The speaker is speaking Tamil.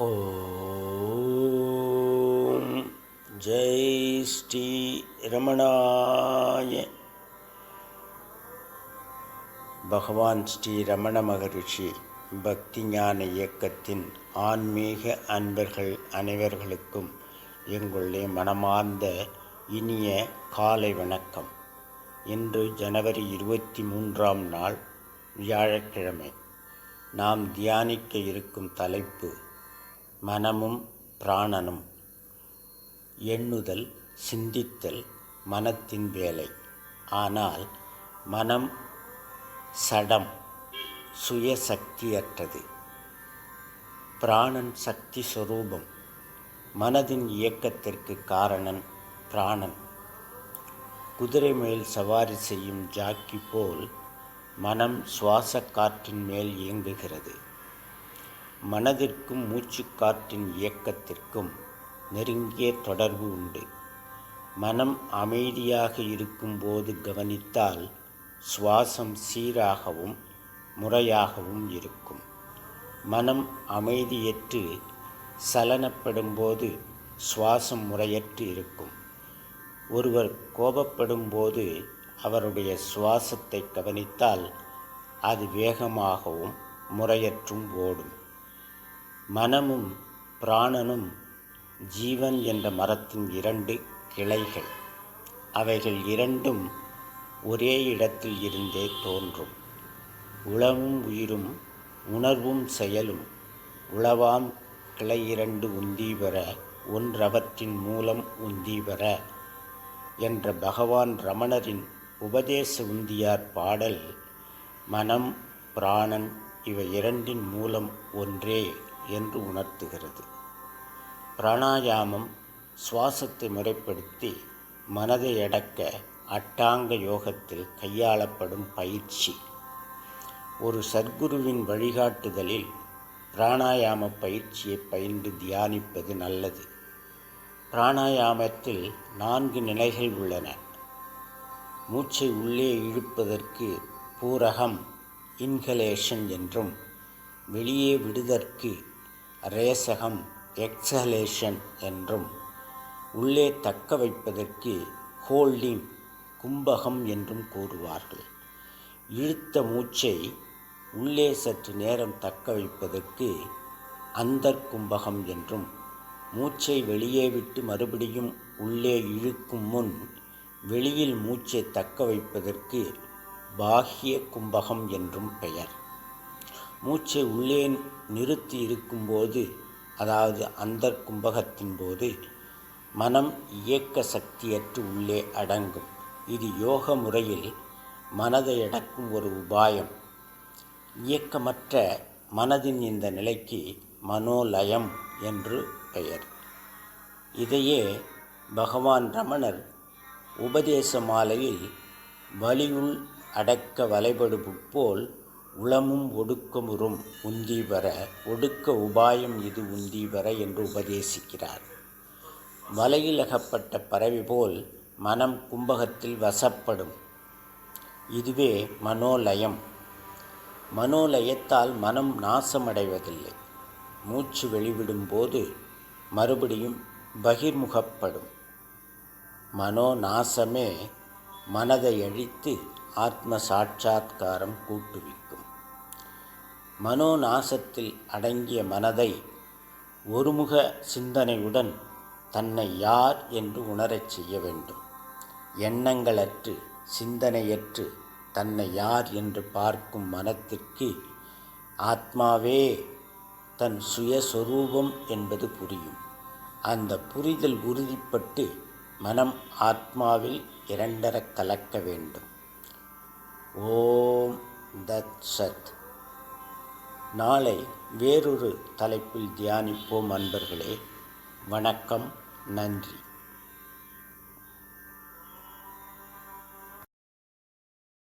ஓம். ஜெய் ஸ்ரீ ரமணாய. பகவான் ஸ்ரீ ரமண மகரிஷி பக்தி ஞான இயக்கத்தின் ஆன்மீக அன்பர்கள் அனைவர்களுக்கும் எங்களுடைய மனமார்ந்த இனிய காலை வணக்கம். இன்று ஜனவரி இருபத்தி மூன்றாம் நாள் வியாழக்கிழமை. நாம் தியானிக்க இருக்கும் தலைப்பு மனமும் பிராணனும். எண்ணுதல் சிந்தித்தல் மனத்தின் வேலை. ஆனால் மனம் சடம் சுயசக்தியற்றது. பிராணன் சக்தி சுரூபம் மனதின் இயக்கத்திற்கு காரணன் பிராணன். குதிரை மேல் சவாரி செய்யும் ஜாக்கி போல் மனம் சுவாச காற்றின் மேல் இயங்குகிறது. மனதிற்கும் மூச்சுக்காற்றின் இயக்கத்திற்கும் நெருங்கிய தொடர்பு உண்டு. மனம் அமைதியாக இருக்கும்போது கவனித்தால் சுவாசம் சீராகவும் முறையாகவும் இருக்கும். மனம் அமைதியற்று சலனப்படும்போது சுவாசம் முறையற்று இருக்கும். ஒருவர் கோபப்படும்போது அவருடைய சுவாசத்தை கவனித்தால் அது வேகமாகவும் முறையற்றும் ஓடும். மனமும் பிராணனும் ஜீவன் என்ற மரத்தின் இரண்டு கிளைகள். அவைகள் இரண்டும் ஒரே இடத்தில் இருந்தே தோன்றும். உளமும் உயிரும் உணர்வும் செயலும் உளவாம் கிளை இரண்டு உந்தி பெற ஒன்றவற்றின் மூலம் உந்தி பெற என்ற பகவான் ரமணரின் உபதேச உந்தியார் பாடல் மனம் பிராணன் இவை இரண்டின் மூலம் ஒன்றே. என்று உணர்த்துகிறது. பிராணாயாமம் சுவாசத்தை முறைப்படுத்தி மனதை அடக்க அட்டாங்க யோகத்தில் கையாளப்படும் பயிற்சி. ஒரு சர்க்குருவின் வழிகாட்டுதலில் பிராணாயாம பயிற்சியை பயின்று தியானிப்பது நல்லது. பிராணாயாமத்தில் நான்கு நிலைகள் உள்ளன. மூச்சை உள்ளே இழுப்பதற்கு பூரகம் இன்ஹலேஷன் என்றும் வெளியே விடுதற்கு ரேசகம் எக்ஸலேஷன் என்றும் உள்ளே தக்க வைப்பதற்கு ஹோல்டிங் கும்பகம் என்றும் கூறுவார்கள். இழுத்த மூச்சை உள்ளே சற்று நேரம் தக்க வைப்பதற்கு அந்தர் கும்பகம் என்றும் மூச்சை வெளியே விட்டு மறுபடியும் உள்ளே இழுக்கும் முன் வெளியில் மூச்சை தக்க வைப்பதற்கு பாகிய கும்பகம் என்றும் பெயர். மூச்சை உள்ளே நிறுத்தி இருக்கும்போது அதாவது அந்த கும்பகத்தின் போது மனம் இயக்க சக்தியற்று உள்ளே அடங்கும். இது யோக முறையில் மனதை அடக்கும் ஒரு உபாயம். இயக்கமற்ற மனதின் இந்த நிலைக்கு மனோலயம் என்று பெயர். இதையே பகவான் ரமணர் உபதேச மாலையில் வலியுள் அடக்க வலைபடுபு போல் உளமும் ஒடுக்கமுறும் உந்தீவர ஒடுக்க உபாயம் இது உந்தீவர என்று உபதேசிக்கிறார். வலையில் அகப்பட்ட பறவை போல் மனம் கும்பகத்தில் வசப்படும். இதுவே மனோலயம். மனோலயத்தால் மனம் நாசமடைவதில்லை. மூச்சு வெளிவிடும் போது மறுபடியும் பகிர்முகப்படும். மனோ நாசமே மனதை அழித்து ஆத்ம சாட்சாத்காரம் கூட்டுவிக்கும். மனோநாசத்தில் அடங்கிய மனதை ஒருமுக சிந்தனையுடன் தன்னை யார் என்று உணரச் செய்ய வேண்டும். எண்ணங்களற்று சிந்தனையற்று தன்னை யார் என்று பார்க்கும் மனத்திற்கு ஆத்மாவே தன் சுயஸ்வரூபம் என்பது புரியும். அந்த புரிதல் உறுதிப்பட்டு மனம் ஆத்மாவில் இரண்டர கலக்க வேண்டும். ஓம் தத் சத். நாளை வேறொரு தலைப்பில் தியானிப்போம் அன்பர்களே. வணக்கம் நன்றி.